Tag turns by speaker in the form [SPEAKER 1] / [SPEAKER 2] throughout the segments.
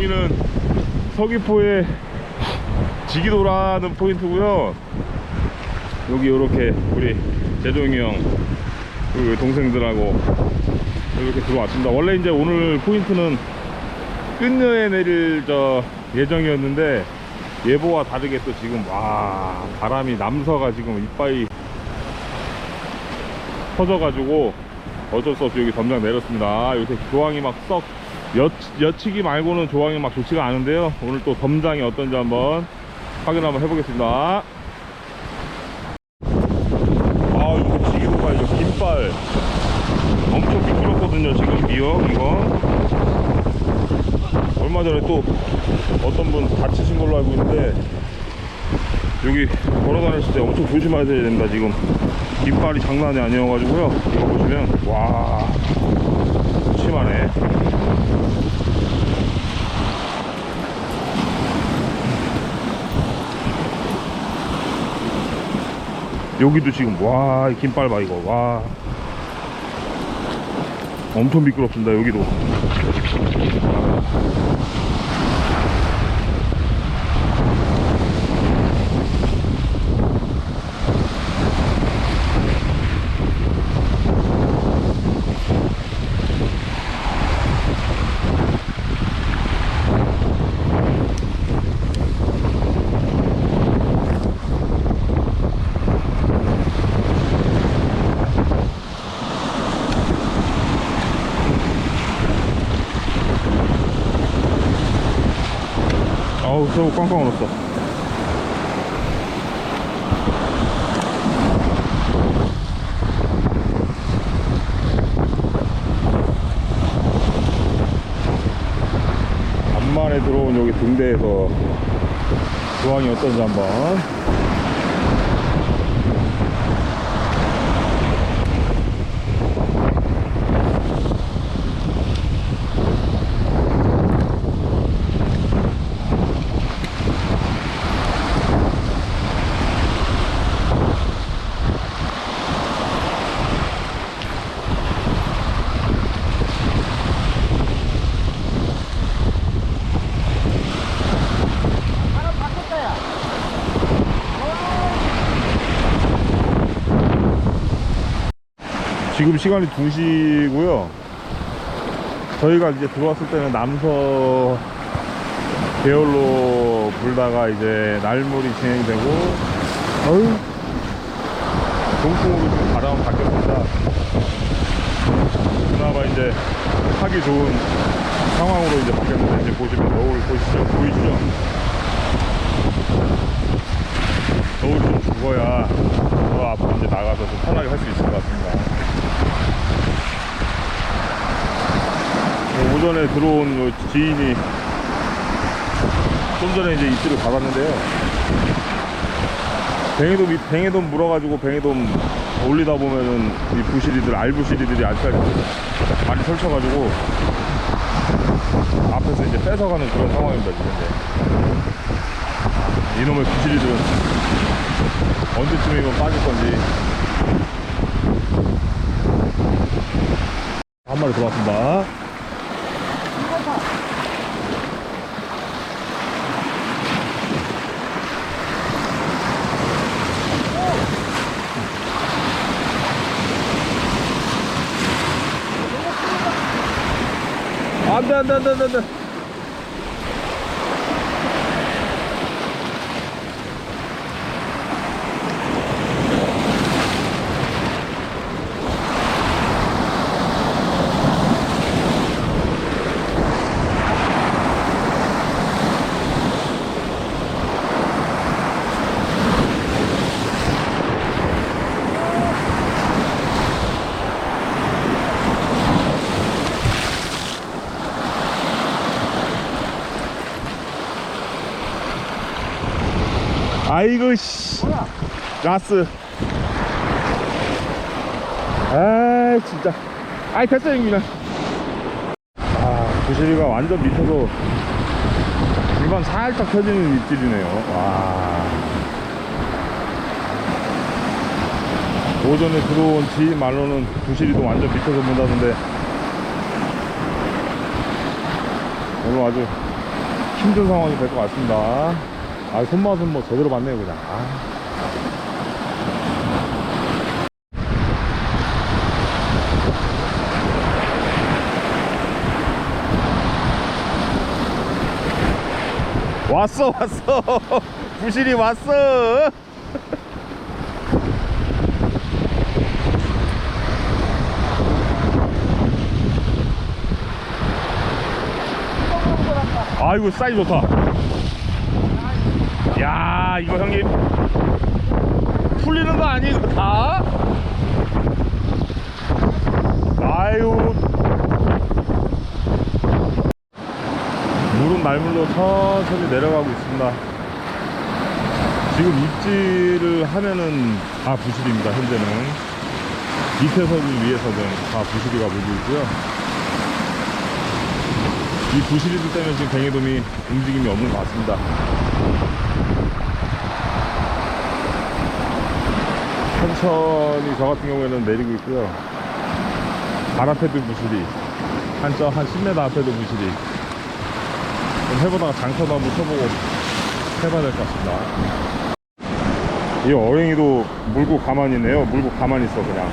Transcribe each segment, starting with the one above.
[SPEAKER 1] 여기는 서귀포의 지기도라는 포인트고요. 여기 이렇게 우리 재종이 형 그리고 동생들하고 이렇게 들어왔습니다. 원래 이제 오늘 포인트는 끝녀에 내릴 저 예정이었는데 예보와 다르게 또 지금 와 바람이 남서가 지금 이빠이 터져가지고 어쩔 수 없이 여기 점장 내렸습니다. 요새 조항이 막 썩 여치기 말고는 조항이 막 좋지가 않은데요. 오늘 또 점장이 어떤지 한번 확인 한번 해보겠습니다. 아 이거 지기도가 이거 깃발. 엄청 미끄럽거든요 지금 미역 이거. 얼마 전에 또 어떤 분 다치신 걸로 알고 있는데 여기 걸어 다녔을 때 엄청 조심하셔야 된다 지금. 깃발이 장난이 아니어가지고요. 이거 보시면 와 심하네. 여기도 지금 와이 깃발 봐 이거. 와. 엄청 미끄럽습니다 여기도 저거 꽝꽝 얼었어. 간만에 들어온 여기 등대에서 조항이 어떤지 한번 지금 시간이 2시고요. 저희가 이제 들어왔을 때는 남서 계열로 불다가 이제 날물이 진행되고 어휴 동풍으로 지금 바람은 바뀌었습니다. 그나마 이제 하기 좋은 상황으로 이제 바뀌었는데 이제 보시면 노을 보시죠? 보이시죠? 노을이 좀 죽어야 저 앞으로 이제 나가서 좀 편하게 할 수 있을 것 같습니다 오전에 들어온 요 지인이 좀 전에 이제 입질을 받았는데요. 뱅에돔, 이- 뱅에돔 물어가지고 뱅에돔 올리다 보면은 이 부시리들, 알부시리들이 아직까지 많이 설쳐가지고 앞에서 이제 뺏어가는 그런 상황입니다, 지금 이제. 이놈의 부시리들은 언제쯤이면 빠질 건지. 한 마리 들어왔습니다. 안 돼, 안 돼, 안 돼, 아이고 씨. 라스. 아 진짜. 아이 됐어 형님아 아 부실이가 완전 밑에서 일반 살짝 펴지는 입질이네요. 와. 오전에 들어온 지인 말로는 부실이도 완전 밑에서 본다던데. 오늘 아주 힘든 상황이 될 것 같습니다. 아, 손맛은 뭐 제대로 봤네요, 그냥. 아. 왔어, 왔어. 부실이 왔어. 아이고 사이즈 좋다 야 이거 형님. 풀리는 거 아니 이거 다? 아유. 물은 날물로 천천히 내려가고 있습니다. 지금 입질을 하면은 다 부실입니다 현재는. 밑에서든 위에서든 다 부실이가 물고 있고요. 이 부실이들 때문에 지금 뱅에돔이 움직임이 없는 것 같습니다. 천천히 저 같은 경우에는 내리고 있고요. 발 앞에도 부실이, 한점 한 10m 앞에도 부실이. 좀 해보다가 장터도 한번 쳐보고 해봐야 될 것 같습니다. 이 어랭이도 물고 가만히 있네요. 물고 가만히 있어 그냥.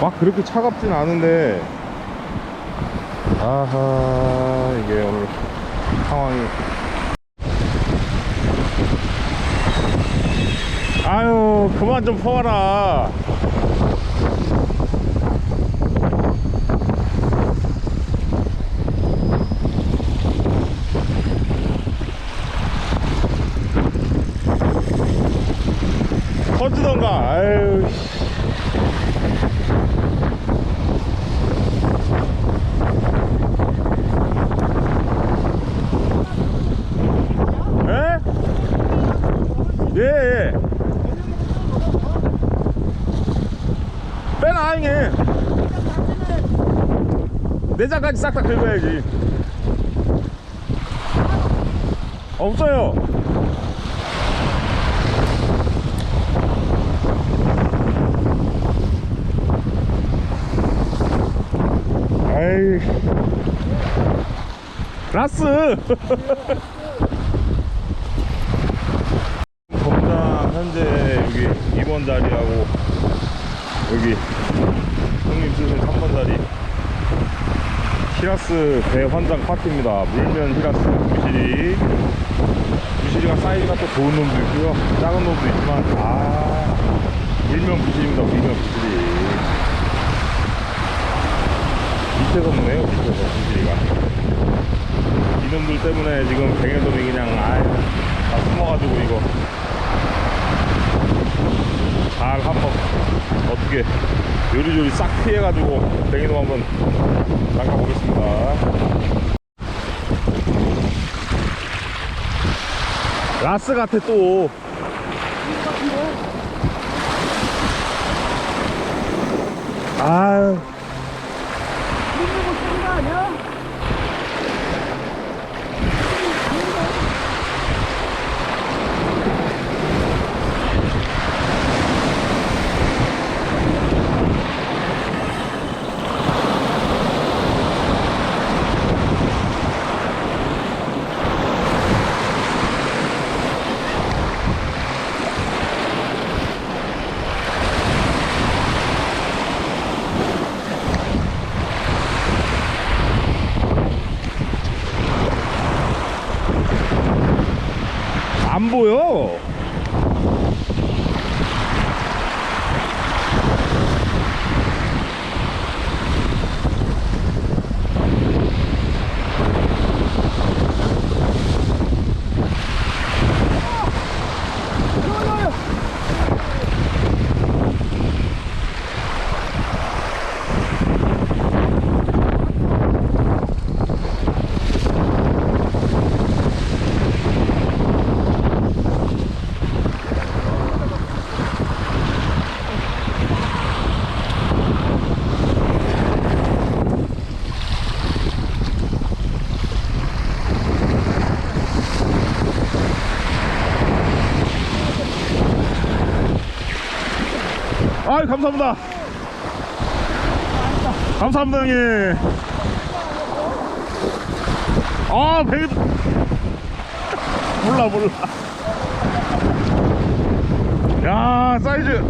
[SPEAKER 1] 막 그렇게 차갑진 않은데 아하 이게 오늘 상황이. 아유 그만 좀 퍼와라. 퍼주던가. 아유 씨. 에? 예, 예. 빼놔, 형님. 내장까지 싹 다 긁어야지. 없어요. 아이. 라스! 검장 현재 여기 2번 자리하고 여기 형님 쓰신 3번 자리. 히라스 대환장 파티입니다. 물면 히라스 부실이 부실이가 사이즈가 또 좋은 놈도 있고요. 작은 놈도 있지만 아 물면 부실입니다. 물면 부실이. 밑에서 노네요 밑에서 부실이가. 이놈들 때문에 지금 뱅에돔이 그냥 아유 다 숨어가지고 이거 잘 한번 어떻게 요리조리 싹 피해가지고 뱅이돔 한번 낚아보겠습니다. 라스 같아 또. 아유 보여. 아이 감사합니다. 감사합니다 형님. 아 뱅에도 몰라 몰라 야 사이즈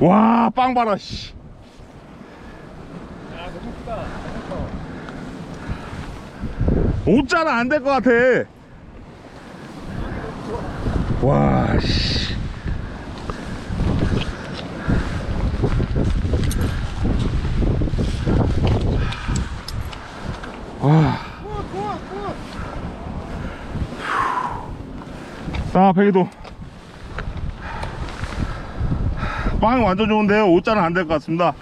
[SPEAKER 1] 와, 빵 봐라, 씨. 옷자는 안 될 것 같아. 와, 씨. 와. 자, 백이도. 빵 완전 좋은데요. 옷자는 안 될 것 같습니다.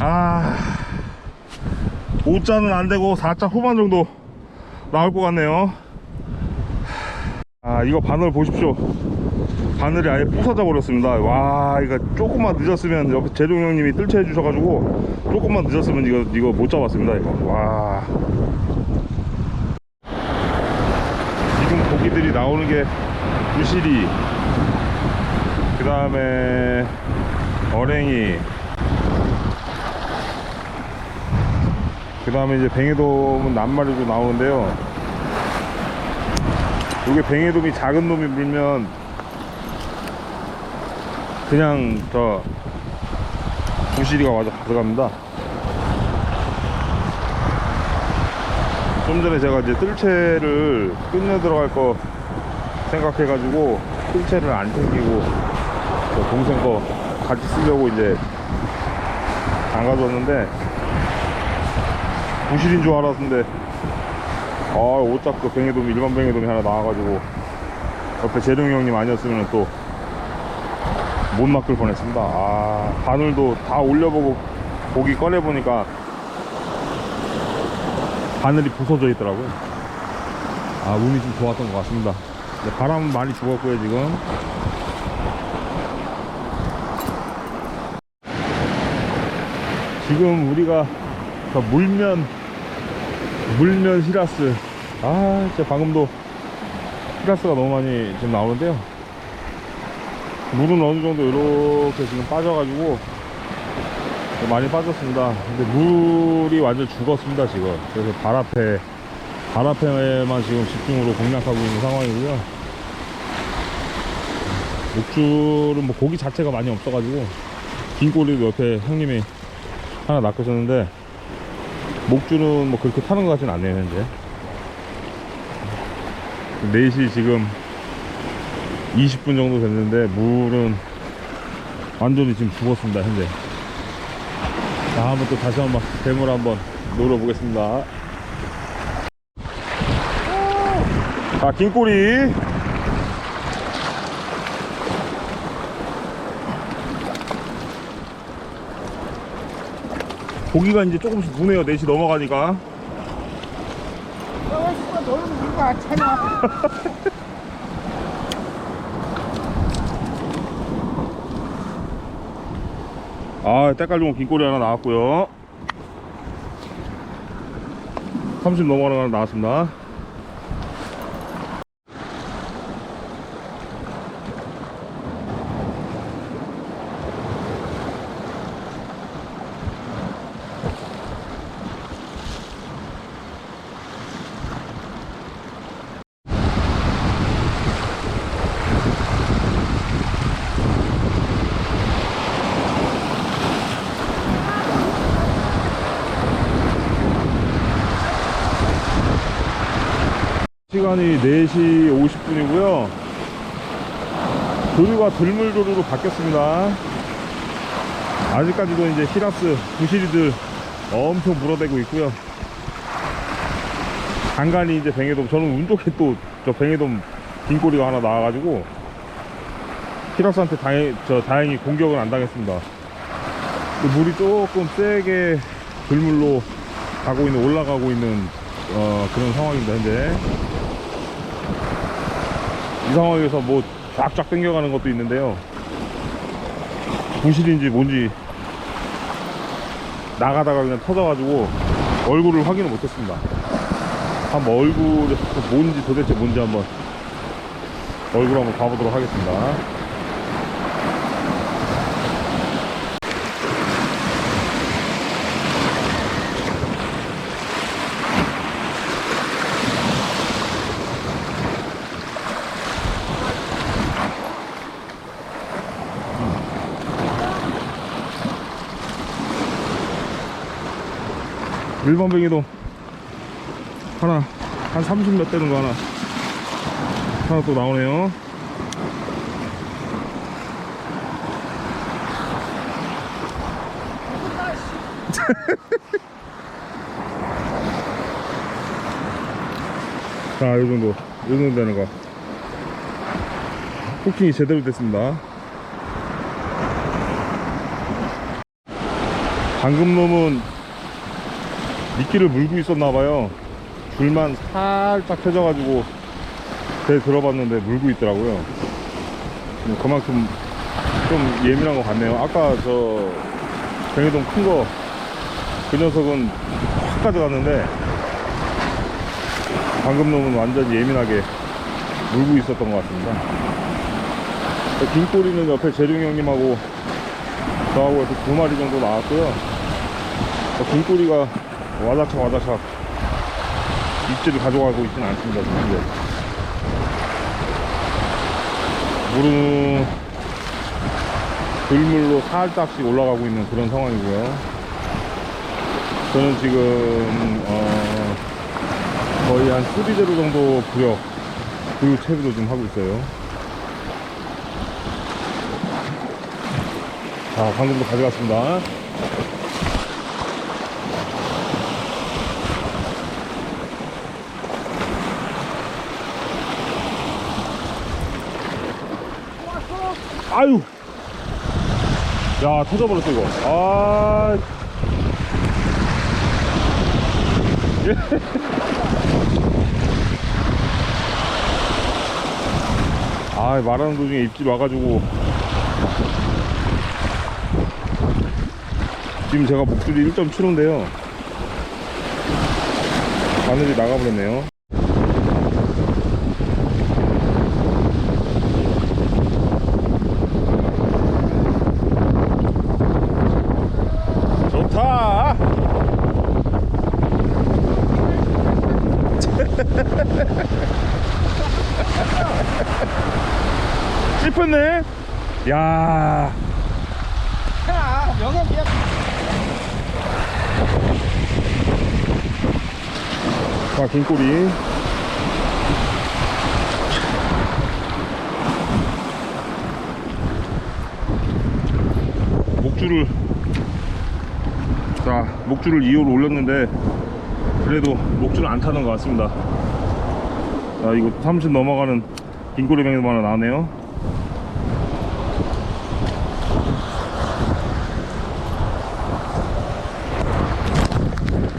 [SPEAKER 1] 아, 5자는 안 되고 4자 후반 정도 나올 것 같네요. 아, 이거 바늘 보십시오. 바늘이 아예 부서져 버렸습니다. 와, 이거 조금만 늦었으면 옆에 재동 형님이 뜰채 해 주셔가지고 조금만 늦었으면 이거 이거 못 잡았습니다. 이거 와. 지금 고기들이 나오는 게 부시리, 그 다음에 어랭이, 그 다음에 이제 뱅에돔은 낱마리도 나오는데요. 이게 뱅에돔이 작은 놈이 물면 그냥 저 부시리가 와서 가져갑니다. 좀 전에 제가 이제 뜰채를 끝내 들어갈 거 생각해 가지고 뜰채를 안 챙기고 저 동생 거 같이 쓰려고 이제 안 가져왔는데 부실인 줄 알았는데 아 오짝도 뱅에돔이 일반 뱅에돔이 하나 나와가지고 옆에 재룡이 형님 아니었으면 또 못 낚을 뻔했습니다. 아 바늘도 다 올려보고 고기 꺼내보니까 바늘이 부서져 있더라고요. 아 운이 좀 좋았던 것 같습니다. 근데 바람 많이 죽었고요 지금. 지금 우리가 저 물면 물면 히라스. 아 진짜 방금도 히라스가 너무 많이 지금 나오는데요 물은 어느 정도 이렇게 지금 빠져가지고 많이 빠졌습니다. 근데 물이 완전 죽었습니다 지금. 그래서 발 앞에 발 앞에만 지금 집중으로 공략하고 있는 상황이고요. 목줄은 뭐 고기 자체가 많이 없어가지고 긴 꼬리도 옆에 형님이 하나 낚으셨는데 목줄은 뭐 그렇게 타는 것 같진 않네요 현재. 4시 지금 20분 정도 됐는데 물은 완전히 지금 죽었습니다 현재. 자 한번 또 다시 한번 대물 한번 노려보겠습니다. 자 긴꼬리. 고기가 이제 조금씩 무네요 4시 넘어가니까.
[SPEAKER 2] 어, 씨발, 너는 이거 아차냐?
[SPEAKER 1] 아 때깔 좋은 긴꼬리 하나 나왔고요. 30 넘어가는 거 하나 나왔습니다 시간이 4시 50분이고요. 조류가 들물조류로 바뀌었습니다. 아직까지도 이제 히라스 부시리들 엄청 물어대고 있고요. 간간히 이제 뱅에돔 저는 운 좋게 또 저 뱅에돔 긴꼬리가 하나 나와가지고 히라스한테 다행, 저 다행히 공격은 안 당했습니다. 물이 조금 세게 들물로 가고 있는 올라가고 있는 어, 그런 상황입니다 현재 이 상황에서 뭐 쫙쫙 당겨가는 것도 있는데요. 부실인지 뭔지 나가다가 그냥 터져가지고 얼굴을 확인을 못했습니다. 한번 얼굴에서 뭔지 도대체 뭔지 한번 얼굴 한번 봐보도록 하겠습니다. 일반뱅이도 하나 한 30 몇 되는 거 하나 하나 또 나오네요 자, 이 정도, 이 정도 되는 거. 쿠킹이 제대로 됐습니다. 방금 놈은 미끼를 물고 있었나봐요. 줄만 살짝 펴져가지고 배 들어봤는데 물고 있더라고요. 음, 그만큼 좀 예민한 것 같네요. 아까 저 뱅이동 큰 거 그 녀석은 확 가져갔는데 방금 놈은 완전히 예민하게 물고 있었던 것 같습니다. 긴 꼬리는 옆에 재룡 형님하고 저하고 해서 두 마리 정도 나왔고요. 어, 긴 꼬리가 와자차 와자차 입질을 가져가고 있지는 않습니다. 지금. 물은 들물로 살짝씩 올라가고 있는 그런 상황이고요. 저는 지금 어, 거의 한 수비대로 정도 구역 그 채비도 좀 하고 있어요. 자, 방금도 가져갔습니다. 아유! 야, 터져버렸어, 이거. 아. 아, 말하는 도중에 입질 와가지고. 지금 제가 목줄이 1.75인데요. 바늘이 나가버렸네요. 좋다! 찝혔네? 야. 자, 긴꼬리. 목줄을, 자, 목줄을 2호로 올렸는데, 그래도 목줄은 안 타는 것 같습니다. 자, 이거 30 넘어가는 긴꼬리 뱅도 하나 나왔네요.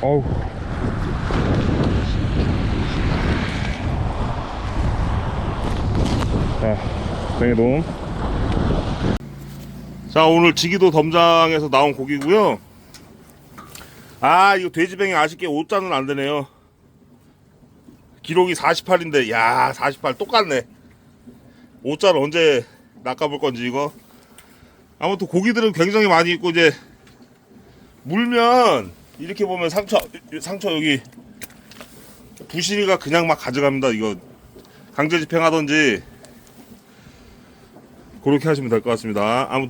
[SPEAKER 1] 어우. 자, 뱅에돔. 자, 오늘 지기도 덤장에서 나온 고기고요. 아, 이거 돼지뱅이 아쉽게 5자는 안 되네요. 기록이 48인데, 야, 48 똑같네. 5자를 언제 낚아볼 건지 이거. 아무튼 고기들은 굉장히 많이 있고 이제 물면 이렇게 보면 상처 상처 여기 부실이가 그냥 막 가져갑니다. 이거 강제 집행하던지 그렇게 하시면 될 것 같습니다. 아무